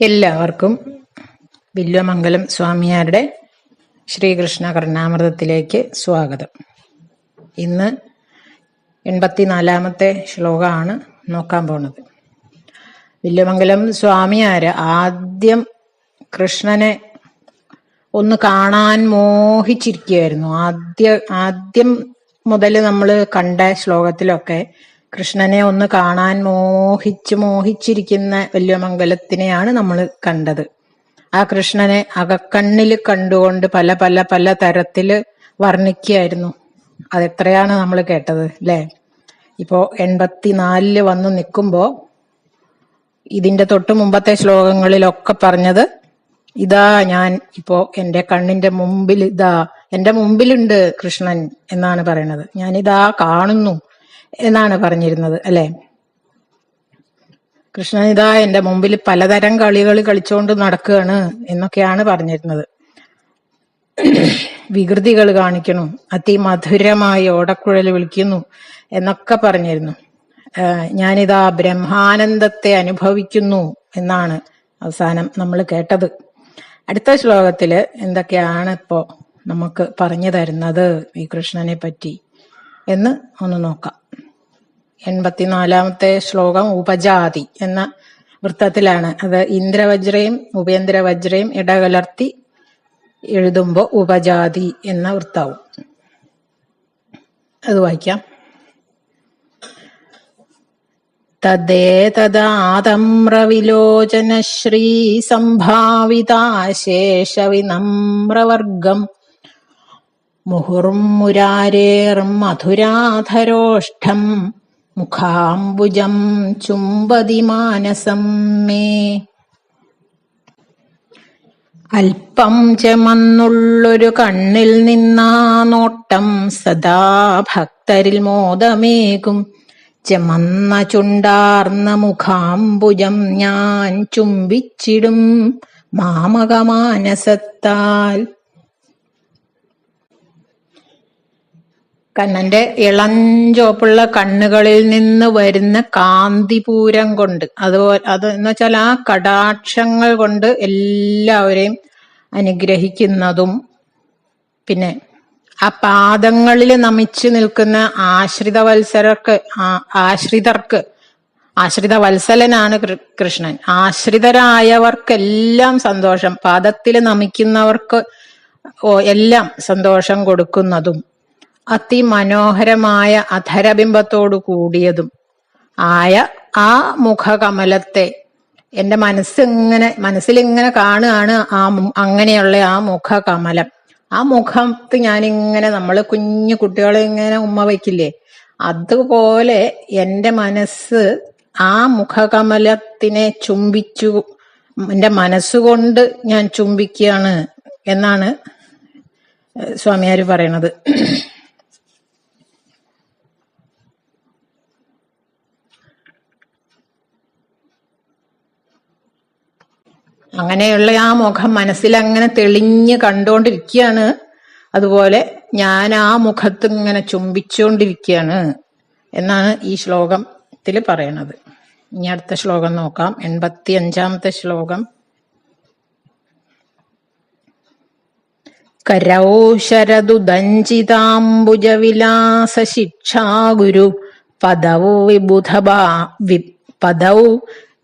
എല്ലാവർക്കും വില്വമംഗലം സ്വാമിയാരുടെ ശ്രീകൃഷ്ണ കർണാമൃതത്തിലേക്ക് സ്വാഗതം. ഇന്ന് എൺപത്തിനാലാമത്തെ ശ്ലോകമാണ് നോക്കാൻ പോണത്. വില്വമംഗലം സ്വാമിയാര് ആദ്യം കൃഷ്ണനെ ഒന്ന് കാണാൻ മോഹിച്ചിരിക്കുകയായിരുന്നു. ആദ്യ ആദ്യം മുതൽ നമ്മൾ കണ്ട ശ്ലോകത്തിലൊക്കെ കൃഷ്ണനെ ഒന്ന് കാണാൻ മോഹിച്ച് മോഹിച്ചിരിക്കുന്ന വല്യമംഗലത്തിനെയാണ് നമ്മൾ കണ്ടത്. ആ കൃഷ്ണനെ അകക്കണ്ണിൽ കണ്ടുകൊണ്ട് പല പല പല തരത്തിൽ വർണിക്കുകയായിരുന്നു. അതെത്രയാണ് നമ്മൾ കേട്ടത് അല്ലേ ഇപ്പോ എൺപത്തിനാലിൽ വന്ന് നിൽക്കുമ്പോ ഇതിന്റെ തൊട്ട് മുമ്പത്തെ ശ്ലോകങ്ങളിലൊക്കെ പറഞ്ഞത് ഇതാ ഞാൻ ഇപ്പോ എന്റെ കണ്ണിന്റെ മുമ്പിൽ ഇതാ എന്റെ മുമ്പിലുണ്ട് കൃഷ്ണൻ എന്നാണ് പറയുന്നത് ഞാനിതാ കാണുന്നു. എന്നാണ് പറഞ്ഞിരുന്നത് അല്ലെ? കൃഷ്ണൻ ഇതാ എന്റെ മുമ്പിൽ പലതരം കളികൾ കളിച്ചുകൊണ്ട് നടക്കുകയാണ് എന്നൊക്കെയാണ് പറഞ്ഞിരുന്നത്. വികൃതികൾ കാണിക്കുന്നു അതിമധുരമായി ഓടക്കുഴൽ വിളിക്കുന്നു എന്നൊക്കെ പറഞ്ഞിരുന്നു. ഞാനിതാ ബ്രഹ്മാനന്ദത്തെ അനുഭവിക്കുന്നു എന്നാണ് അവസാനം നമ്മൾ കേട്ടത്. അടുത്ത ശ്ലോകത്തിൽ എന്തൊക്കെയാണ് ഇപ്പോ നമുക്ക് പറഞ്ഞു തരുന്നത് ഈ കൃഷ്ണനെ പറ്റി എന്ന് ഒന്ന് നോക്കാം. എൺപത്തിനാലാമത്തെ ശ്ലോകം ഉപജാതി എന്ന വൃത്തത്തിലാണ്. അത് ഇന്ദ്രവജ്രയും ഉപേന്ദ്രവജ്രയും ഇടകലർത്തി എഴുതുമ്പോ ഉപജാതി എന്ന വൃത്താവും. അത് വായിക്കാം. തദ്ദേതദാതമ്രവിലോചന ശ്രീ സംഭാവിതാശേഷവിനമ്രവർഗം മുഹുർമുരാരേർമധുരാധരോഷ്ടം മുഖാംബുജം ചുംബതി മാനസം മേ. അല്പം ചെമന്നുള്ളൊരു കണ്ണിൽ നിന്നാ നോട്ടം സദാ ഭക്തരിൽ മോദമേകും. ചെമന്ന ചുണ്ടാർന്ന മുഖാംബുജം ഞാൻ ചുംബിച്ചിടും മാമകമാനസത്താൽ. കണ്ണന്റെ ഇളഞ്ചോപ്പുള്ള കണ്ണുകളിൽ നിന്ന് വരുന്ന കാന്തിപൂരം കൊണ്ട് അതുപോലെ അത് എന്ന് വെച്ചാൽ ആ കടാക്ഷങ്ങൾ കൊണ്ട് എല്ലാവരെയും അനുഗ്രഹിക്കുന്നതും പിന്നെ ആ പാദങ്ങളിൽ നമിച്ചു നിൽക്കുന്ന ആശ്രിത വത്സരർക്ക് ആശ്രിതർക്ക് ആശ്രിത വത്സലനാണ് കൃഷ്ണൻ. ആശ്രിതരായവർക്കെല്ലാം സന്തോഷം. പാദത്തിൽ നമിക്കുന്നവർക്ക് എല്ലാം സന്തോഷം കൊടുക്കുന്നതും. അതിമനോഹരമായ അധരബിംബത്തോടു കൂടിയതും ആയ ആ മുഖകമലത്തെ എന്റെ മനസ്സിങ്ങനെ മനസ്സിലിങ്ങനെ കാണുകയാണ് ആ അങ്ങനെയുള്ള ആ മുഖകമലം. ആ മുഖത്ത് ഞാനിങ്ങനെ നമ്മൾ കുഞ്ഞു കുട്ടികളെ ഇങ്ങനെ ഉമ്മ വയ്ക്കില്ലേ? അതുപോലെ എന്റെ മനസ്സ് ആ മുഖകമലത്തിനെ ചുംബിച്ചു എന്റെ മനസ്സുകൊണ്ട് ഞാൻ ചുംബിക്കുകയാണ് എന്നാണ് സ്വാമിയാർ പറയണത്. അങ്ങനെയുള്ള ആ മുഖം മനസ്സിൽ അങ്ങനെ തെളിഞ്ഞ് കണ്ടുകൊണ്ടിരിക്കുകയാണ് അതുപോലെ ഞാൻ ആ മുഖത്ത് ഇങ്ങനെ ചുംബിച്ചുകൊണ്ടിരിക്കുകയാണ് എന്നാണ് ഈ ശ്ലോകത്തിൽ പറയണത്. ഇനി അടുത്ത ശ്ലോകം നോക്കാം. എൺപത്തി അഞ്ചാമത്തെ ശ്ലോകം. കരൗ ശരദുദഞ്ചിതാംബുജവിലാസ ശിക്ഷാഗുരു പദൗ വിബുധപാ വി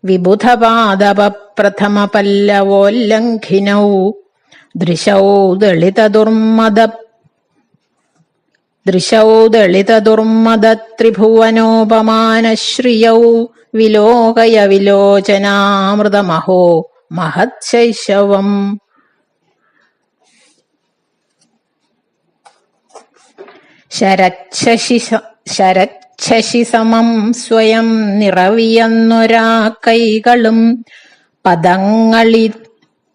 പദൗ വിബുധപാദപ പ്രഥമ പല്ലവോല്ലംഘിനൗ ദൃശൗ ദളിതദുർമദ ദൃശൗ ദളിതദുർമദ ത്രിഭുവനോപമാനശ്രിയൗ വിലോകയ വിലോചനാമൃതമഹോ മഹത്ശൈശവം. ശരച്ഛശി ശരച്ഛശി സമം സ്വയം നിറവിയെന്നൊരാ കൈകളും പദങ്ങളി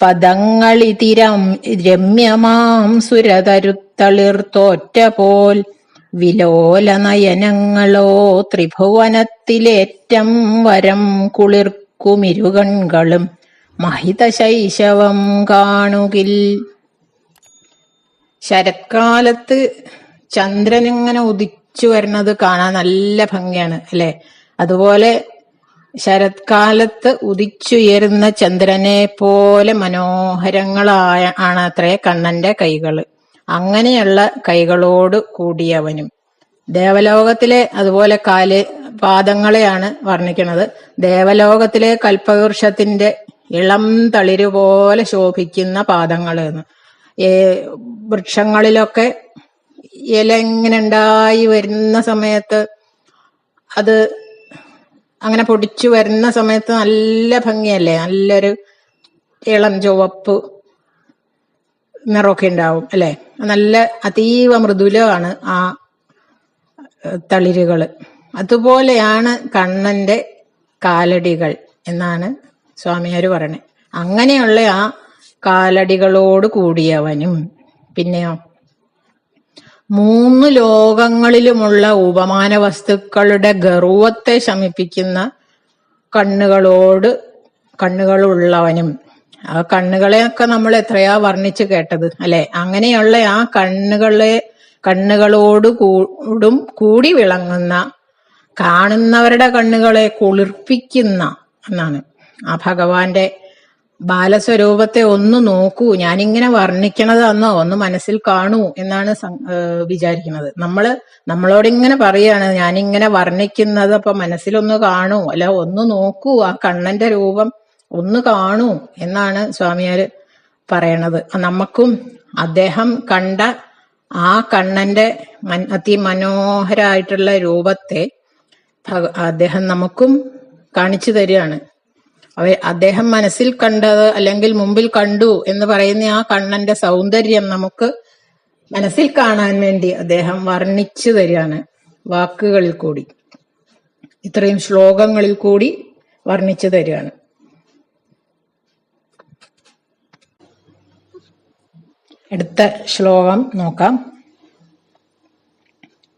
പദങ്ങളിതിരം രമ്യമാം സുരതരുത്തളിർത്തോറ്റ പോൽ വിലോല നയനങ്ങളോ ത്രിഭുവനത്തിലേറ്റം വരം കുളിർക്കുമിരുകൺകളും മഹിതശൈശവം കാണുകിൽ. ശരത്കാലത്ത് ചന്ദ്രൻ ഇങ്ങനെ ഉദിച്ചു വരുന്നത് കാണാൻ നല്ല ഭംഗിയാണ് അല്ലെ? അതുപോലെ ശരത്കാലത്ത് ഉദിച്ചുയരുന്ന ചന്ദ്രനെ പോലെ മനോഹരങ്ങളായ ആണ് അത്രേ കണ്ണന്റെ കൈകൾ. അങ്ങനെയുള്ള കൈകളോട് കൂടിയവനും. ദേവലോകത്തിലെ അതുപോലെ കാൽ പാദങ്ങളെയാണ് വർണിക്കുന്നത്. ദേവലോകത്തിലെ കൽപ്പവൃക്ഷത്തിന്റെ ഇളം തളിര് പോലെ ശോഭിക്കുന്ന പാദങ്ങൾ എന്ന്. വൃക്ഷങ്ങളിലൊക്കെ ഇല ഇങ്ങനെ ഉണ്ടായി വരുന്ന സമയത്ത് അത് അങ്ങനെ പൊടിച്ചു വരുന്ന സമയത്ത് നല്ല ഭംഗിയല്ലേ? നല്ലൊരു ഇളം ചുവപ്പ് നിറമൊക്കെ ഉണ്ടാവും അല്ലെ? നല്ല അതീവ മൃദുലമാണ് ആ തളിരുകൾ അതുപോലെയാണ് കണ്ണന്റെ കാലടികൾ എന്നാണ് സ്വാമിയാര് പറയണേ. അങ്ങനെയുള്ള ആ കാലടികളോട് കൂടിയവനും പിന്നെയോ മൂന്ന് ലോകങ്ങളിലുമുള്ള ഉപമാന വസ്തുക്കളുടെ ഗർവത്തെ ശമിപ്പിക്കുന്ന കണ്ണുകളോട് കണ്ണുകളുള്ളവനും ആ കണ്ണുകളെയൊക്കെ നമ്മൾ എത്രയാ വർണിച്ചു കേട്ടത് അല്ലെ? അങ്ങനെയുള്ള ആ കണ്ണുകളെ കണ്ണുകളോട് കൂടും കൂടി വിളങ്ങുന്ന കാണുന്നവരുടെ കണ്ണുകളെ കുളിർപ്പിക്കുന്ന എന്നാണ് ആ ഭഗവാന്റെ ബാലസ്വരൂപത്തെ ഒന്ന് നോക്കൂ. ഞാനിങ്ങനെ വർണിക്കണതാന്നോ ഒന്ന് മനസ്സിൽ കാണൂ എന്നാണ് വിചാരിക്കുന്നത്. നമ്മൾ നമ്മളോട് ഇങ്ങനെ പറയാണ് ഞാനിങ്ങനെ വർണിക്കുന്നത് അപ്പൊ മനസ്സിലൊന്ന് കാണൂ. അല്ല ഒന്ന് നോക്കൂ ആ കണ്ണന്റെ രൂപം ഒന്ന് കാണൂ എന്നാണ് സ്വാമിയാര് പറയണത്. നമുക്കും അദ്ദേഹം കണ്ട ആ കണ്ണന്റെ അതിമനോഹരായിട്ടുള്ള രൂപത്തെ അദ്ദേഹം നമുക്കും കാണിച്ചു തരികയാണ്. അവ അദ്ദേഹം മനസ്സിൽ കണ്ടത് അല്ലെങ്കിൽ മുമ്പിൽ കണ്ടു എന്ന് പറയുന്ന ആ കണ്ണന്റെ സൗന്ദര്യം നമുക്ക് മനസ്സിൽ കാണാൻ വേണ്ടി അദ്ദേഹം വർണിച്ചു തരികയാണ് വാക്കുകളിൽ കൂടി. ഇത്രയും ശ്ലോകങ്ങളിൽ കൂടി വർണിച്ചു തരികയാണ്. അടുത്ത ശ്ലോകം നോക്കാം.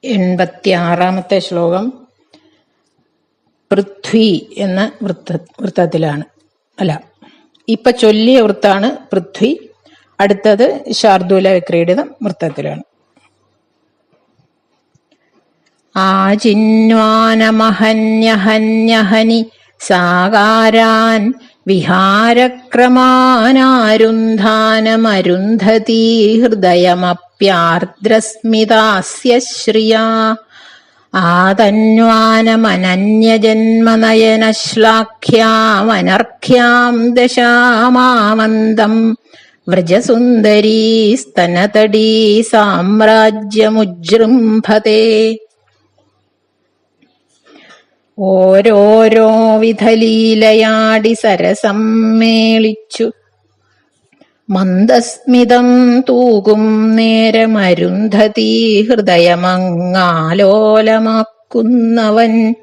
എൺപത്തി ആറാമത്തെ ശ്ലോകം. പൃഥ്വി എന്ന വൃത്ത വൃത്തത്തിലാണ്. അല്ല ഇപ്പൊ ചൊല്ലിയ വൃത്താണ് പൃഥ്വി. അടുത്തത് ശാർദൂല വിക്രീഡിതം വൃത്തത്തിലാണ്. ആചിന്വാനമഹന്യഹന്യഹനി സാകാരാൻ വിഹാരക്രമാനാരുന്ധാനമരുന്ധതി ഹൃദയമപ്യാർദ്രസ്മിതാസ്യ ശ്രിയാ ആതന്വാനമനന്യജന്മനയനശ്ലാഘ്യാമനർഘ്യാം ദശാമാമന്തം വ്രജസുന്ദരീ സ്തനതടീ സാമ്രാജ്യമുജൃംഭത്തെ ഓരോരോ വിധലീലയാടി സരസമ്മേളിച്ചു. മന്ദസ്മിതം തൂകും നേരമരുന്ധതി ഹൃദയമങ്ങാലോലമാക്കുന്നവൻ.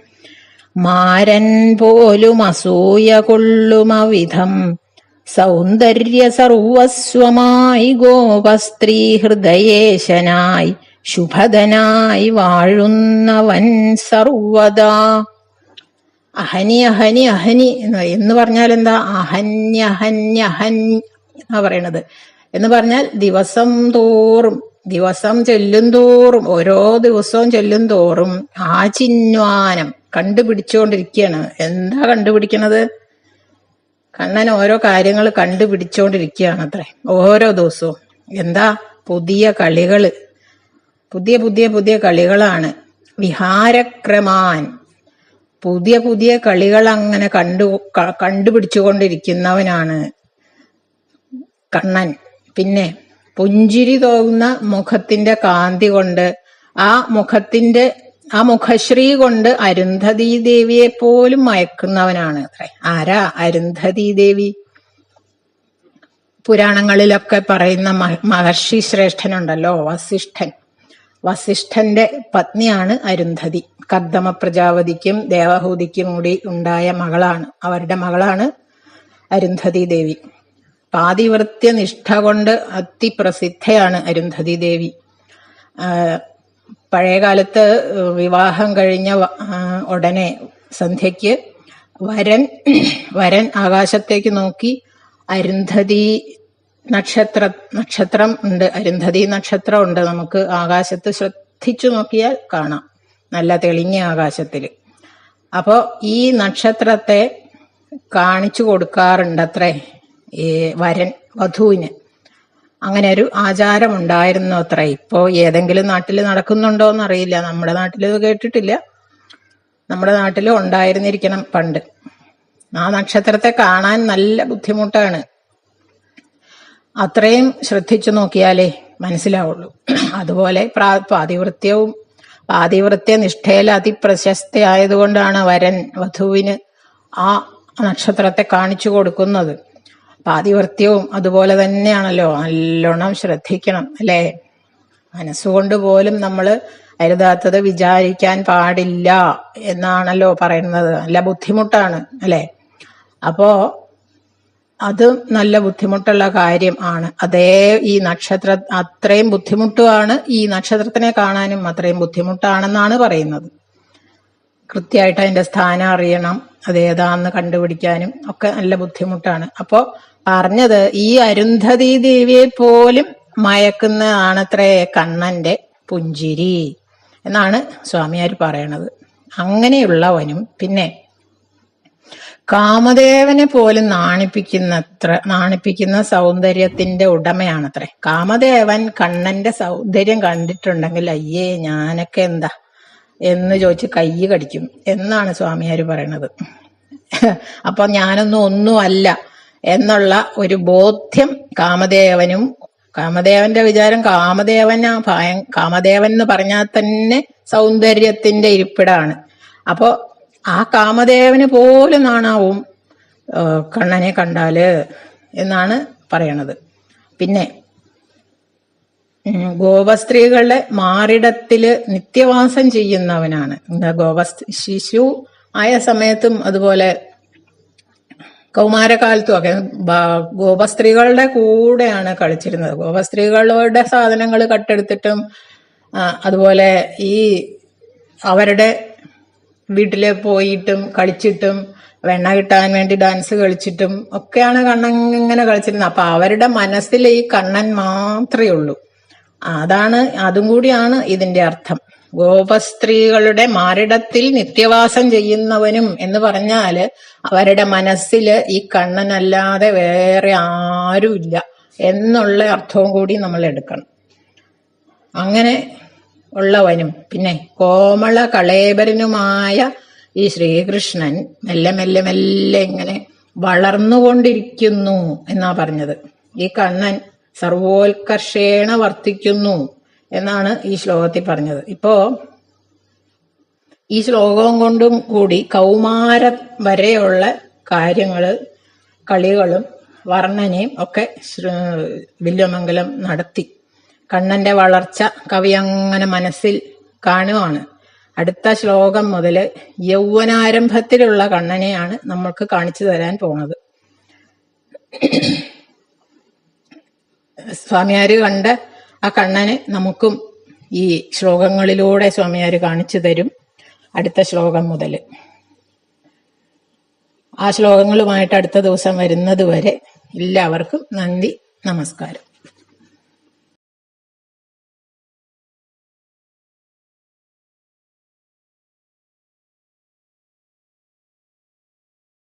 മാരൻ പോലും അസൂയ കൊള്ളുമവിധം സൗന്ദര്യ സർവസ്വമായി ഗോപസ്ത്രീ ഹൃദയേശനായി ശുഭദനായി വാഴുന്നവൻ സർവദാ. അഹനി അഹനി അഹനി എന്ന് പറഞ്ഞാൽ എന്താ അഹന്യഹന്യഹൻ എന്നാ പറയണത്. എന്ന് പറഞ്ഞാൽ ദിവസം തോറും ദിവസം ചെല്ലും തോറും ഓരോ ദിവസവും ചെല്ലും തോറും ആ ആചിന്വാനം കണ്ടുപിടിച്ചുകൊണ്ടിരിക്കുകയാണ് എന്താ കണ്ടുപിടിക്കണത്? കണ്ണൻ ഓരോ കാര്യങ്ങൾ കണ്ടുപിടിച്ചുകൊണ്ടിരിക്കുകയാണ് അത്രേ ഓരോ ദിവസവും. എന്താ? പുതിയ കളികൾ പുതിയ പുതിയ പുതിയ കളികളാണ്. വിഹാരക്രമാൻ. പുതിയ പുതിയ കളികൾ അങ്ങനെ കണ്ടു കണ്ടുപിടിച്ചുകൊണ്ടിരിക്കുന്നവനാണ് കണ്ണൻ. പിന്നെ പുഞ്ചിരി തോന്നുന്ന മുഖത്തിന്റെ കാന്തി കൊണ്ട് ആ മുഖത്തിന്റെ ആ മുഖശ്രീ കൊണ്ട് അരുന്ധതി ദേവിയെ പോലും മയക്കുന്നവനാണ്. ആരാ അരുന്ധതി ദേവി പുരാണങ്ങളിലൊക്കെ പറയുന്ന മഹ- മഹർഷി ശ്രേഷ്ഠനുണ്ടല്ലോ വസിഷ്ഠൻ. വസിഷ്ഠന്റെ പത്നിയാണ് അരുന്ധതി. കർദമ പ്രജാപതിക്കും ദേവഹൂതിക്കും കൂടി ഉണ്ടായ മകളാണ്. അവരുടെ മകളാണ് അരുന്ധതി ദേവി പാതിവൃത്യ നിഷ്ഠ കൊണ്ട് അതിപ്രസിദ്ധയാണ് അരുന്ധതി ദേവി പഴയകാലത്ത് വിവാഹം കഴിഞ്ഞ ഉടനെ സന്ധ്യയ്ക്ക് വരൻ വരൻ ആകാശത്തേക്ക് നോക്കി അരുന്ധതി നക്ഷത്ര നക്ഷത്രം ഉണ്ട് അരുന്ധതി നക്ഷത്രം ഉണ്ട് നമുക്ക് ആകാശത്ത് ശ്രദ്ധിച്ചു നോക്കിയാൽ കാണാം നല്ല തെളിഞ്ഞ ആകാശത്തിൽ അപ്പോ ഈ നക്ഷത്രത്തെ കാണിച്ചു കൊടുക്കാറുണ്ടത്രേ? ഈ വരൻ വധുവിന്. അങ്ങനെ ഒരു ആചാരം ഉണ്ടായിരുന്നു അത്ര. ഇപ്പോ ഏതെങ്കിലും നാട്ടിൽ നടക്കുന്നുണ്ടോ എന്നറിയില്ല നമ്മുടെ നാട്ടിൽ കേട്ടിട്ടില്ല. നമ്മുടെ നാട്ടിൽ ഉണ്ടായിരുന്നിരിക്കണം പണ്ട്. ആ നക്ഷത്രത്തെ കാണാൻ നല്ല ബുദ്ധിമുട്ടാണ്. അത്രയും ശ്രദ്ധിച്ചു നോക്കിയാലേ മനസ്സിലാവുള്ളൂ. അതുപോലെ പ്രാ- പാതിവൃത്യവും പാതിവൃത്യ നിഷ്ഠയിൽ അതിപ്രശസ്തയായതുകൊണ്ടാണ് വരൻ വധുവിന് ആ നക്ഷത്രത്തെ കാണിച്ചു കൊടുക്കുന്നത്. പാതിവൃത്യവും അതുപോലെ തന്നെയാണല്ലോ നല്ലോണം ശ്രദ്ധിക്കണം അല്ലേ? മനസ്സുകൊണ്ട് പോലും നമ്മൾ അരുതാത്തത് വിചാരിക്കാൻ പാടില്ല എന്നാണല്ലോ പറയുന്നത്. നല്ല ബുദ്ധിമുട്ടാണ് അല്ലേ? അപ്പോ അത് നല്ല ബുദ്ധിമുട്ടുള്ള കാര്യം ആണ്. അതേ ഈ നക്ഷത്ര അത്രയും ബുദ്ധിമുട്ടുമാണ് ഈ നക്ഷത്രത്തിനെ കാണാനും അത്രയും ബുദ്ധിമുട്ടാണെന്നാണ് പറയുന്നത്. കൃത്യമായിട്ട് അതിന്റെ സ്ഥാനം അറിയണം അത് ഏതാന്ന് കണ്ടുപിടിക്കാനും ഒക്കെ നല്ല ബുദ്ധിമുട്ടാണ്. അപ്പോ പറഞ്ഞത് ഈ അരുന്ധതി ദേവിയെ പോലും മയക്കുന്നതാണത്രേ കണ്ണന്റെ പുഞ്ചിരി എന്നാണ് സ്വാമിയാർ പറയണത്. അങ്ങനെയുള്ളവനും പിന്നെ കാമദേവനെ പോലും നാണിപ്പിക്കുന്നത്ര നാണിപ്പിക്കുന്ന സൗന്ദര്യത്തിന്റെ ഉടമയാണത്രേ. കാമദേവൻ കണ്ണന്റെ സൗന്ദര്യം കണ്ടിട്ടുണ്ടെങ്കിൽ അയ്യേ ഞാനൊക്കെ എന്താ? എന്ന് ചോദിച്ച് കൈ കടിക്കും എന്നാണ് സ്വാമിയാർ പറയണത്. അപ്പൊ ഞാനൊന്നും ഒന്നുമല്ല. എന്നുള്ള ഒരു ബോധ്യം കാമദേവനും കാമദേവന്റെ വിചാരം കാമദേവൻ ആ ഭയ കാമദേവൻ എന്ന് പറഞ്ഞാൽ തന്നെ സൗന്ദര്യത്തിന്റെ ഇരിപ്പിടാണ്. അപ്പോ ആ കാമദേവന് പോലും നാണാവും കണ്ണനെ കണ്ടാൽ എന്നാണ് പറയണത്. പിന്നെ ഗോപസ്ത്രീകളുടെ മാറിടത്തിൽ നിത്യവാസം ചെയ്യുന്നവനാണ്. ഗോപ ശിശു ആയ സമയത്തും അതുപോലെ കൗമാരകാലത്തും ഒക്കെ ഗോപസ്ത്രീകളുടെ കൂടെയാണ് കളിച്ചിരുന്നത്. ഗോപസ്ത്രീകളുടെ സാധനങ്ങൾ കട്ടെടുത്തിട്ടും അതുപോലെ ഈ അവരുടെ വീട്ടിൽ പോയിട്ടും കളിച്ചിട്ടും വെണ്ണ കിട്ടാൻ വേണ്ടി ഡാൻസ് കളിച്ചിട്ടും ഒക്കെയാണ് കണ്ണൻ ഇങ്ങനെ കളിച്ചിരുന്നത്. അപ്പൊ അവരുടെ മനസ്സിൽ ഈ കണ്ണൻ മാത്രമേ ഉള്ളൂ. അതാണ് അതും കൂടിയാണ് ഇതിന്റെ അർത്ഥം. ഗോപസ്ത്രീകളുടെ മാറിടത്തിൽ നിത്യവാസം ചെയ്യുന്നവനും എന്ന് പറഞ്ഞാൽ അവരുടെ മനസ്സിൽ ഈ കണ്ണനല്ലാതെ വേറെ ആരുമില്ല എന്നുള്ള അർത്ഥവും കൂടി നമ്മൾ എടുക്കണം. അങ്ങനെ ഉള്ളവനും പിന്നെ കോമള കളേബരനുമായ ഈ ശ്രീകൃഷ്ണൻ മെല്ലെ മെല്ലെ മെല്ലെ ഇങ്ങനെ വളർന്നുകൊണ്ടിരിക്കുന്നു എന്നാ പറഞ്ഞത്. ഈ കണ്ണൻ സർവോത്കർഷേണ വർത്തിക്കുന്നു. എന്നാണ് ഈ ശ്ലോകത്തിൽ പറഞ്ഞത്. ഇപ്പോ ഈ ശ്ലോകം കൊണ്ടും കൂടി കൗമാര വരെയുള്ള കാര്യങ്ങൾ കളികളും വർണനയും ഒക്കെ വില്വമംഗലം നടത്തി. കണ്ണന്റെ വളർച്ച കവി അങ്ങനെ മനസ്സിൽ കാണുവാണ്. അടുത്ത ശ്ലോകം മുതൽ യൗവനാരംഭത്തിലുള്ള കണ്ണനെയാണ് നമ്മൾക്ക് കാണിച്ചു തരാൻ പോണത്. സ്വാമിയാര് കണ്ട ആ കണ്ണനെ നമുക്കും ഈ ശ്ലോകങ്ങളിലൂടെ സ്വാമിയാർ കാണിച്ചു തരും. അടുത്ത ശ്ലോകം മുതൽ. ആ ശ്ലോകങ്ങളുമായിട്ട് അടുത്ത ദിവസം വരുന്നത് വരെ എല്ലാവർക്കും നന്ദി നമസ്കാരം.